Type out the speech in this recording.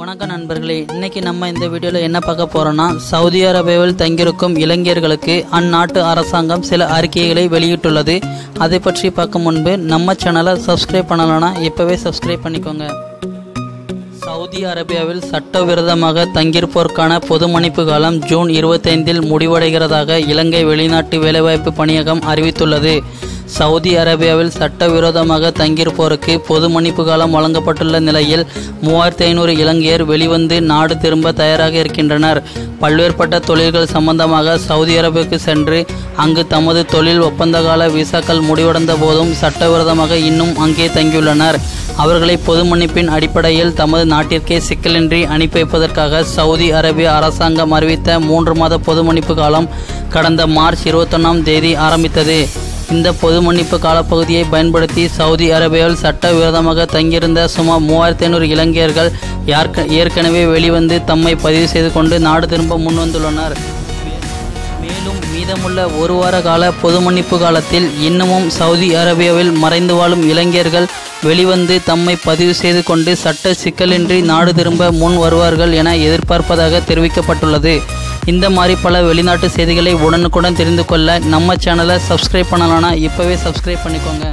வணக்கம் நண்பர்களே இன்னைக்கு நம்ம இந்த வீடியோவில் என்ன பார்க்க போறோம்னா சவுதி அரேபியாவில் தங்கியிருக்கும் இளைஞர்களுக்கு அந்நாட்டு அரசாங்கம் சில அறிக்கைகளை வெளியிட்டுள்ளது. அதை பற்றி பார்க்க முன்பு நம்ம சேனலை சப்ஸ்கிரைப் பண்ணலைன்னா இப்போவே சப்ஸ்கிரைப் பண்ணிக்கோங்க. சவுதி அரேபியாவில் சட்டவிரோதமாக தங்கியிருப்போருக்கான பொது மன்னிப்பு காலம் ஜூன் இருபத்தைந்தில் முடிவடைகிறதாக இலங்கை வெளிநாட்டு வேலைவாய்ப்பு பணியகம் அறிவித்துள்ளது. சவுதி அரேபியாவில் சட்டவிரோதமாக தங்கியிருப்போருக்கு பொது மன்னிப்பு காலம் வழங்கப்பட்டுள்ள நிலையில் மூவாயிரத்தி ஐநூறு இலங்கையர் வெளிவந்து நாடு திரும்ப தயாராக இருக்கின்றனர். பல்வேறுபட்ட தொழில்கள் சம்பந்தமாக சவுதி அரேபியாவுக்கு சென்று அங்கு தமது தொழில் ஒப்பந்தகால விசாக்கள் முடிவடைந்த போதும் சட்டவிரோதமாக இன்னும் அங்கே தங்கியுள்ளனர். அவர்களை பொது மன்னிப்பின் அடிப்படையில் தமது நாட்டிற்கே சிக்கலின்றி அனுப்பி வைப்பதற்காக சவுதி அரேபிய அரசாங்கம் அறிவித்த மூன்று மாத பொது மன்னிப்பு காலம் கடந்த மார்ச் இருபத்தொன்னாம் தேதி ஆரம்பித்தது. இந்த பொது மன்னிப்பு காலப்பகுதியை பயன்படுத்தி சவுதி அரேபியாவில் சட்டவிரோதமாக தங்கியிருந்த சுமார் மூவாயிரத்தி ஐநூறு இலங்கையர்கள் யார்க- ஏற்கனவே வெளிவந்து தம்மை பதிவு செய்து கொண்டு நாடு திரும்ப முன்வந்துள்ளனர். மேலும் மீதமுள்ள ஒரு வார கால பொது மன்னிப்பு காலத்தில் இன்னமும் சவுதி அரேபியாவில் மறைந்து வாழும் இளைஞர்கள் வெளிவந்து தம்மை பதிவு செய்து கொண்டு சட்ட சிக்கலின்றி நாடு திரும்ப முன் வருவார்கள் என எதிர்பார்ப்பதாக தெரிவிக்கப்பட்டுள்ளது. இந்த மாதிரி பல வெளிநாட்டு செய்திகளை உடனுக்குடன் தெரிந்து கொள்ள நம்ம சேனலை சப்ஸ்கிரைப் பண்ணலான்னா இப்போவே சப்ஸ்கிரைப் பண்ணிக்கோங்க.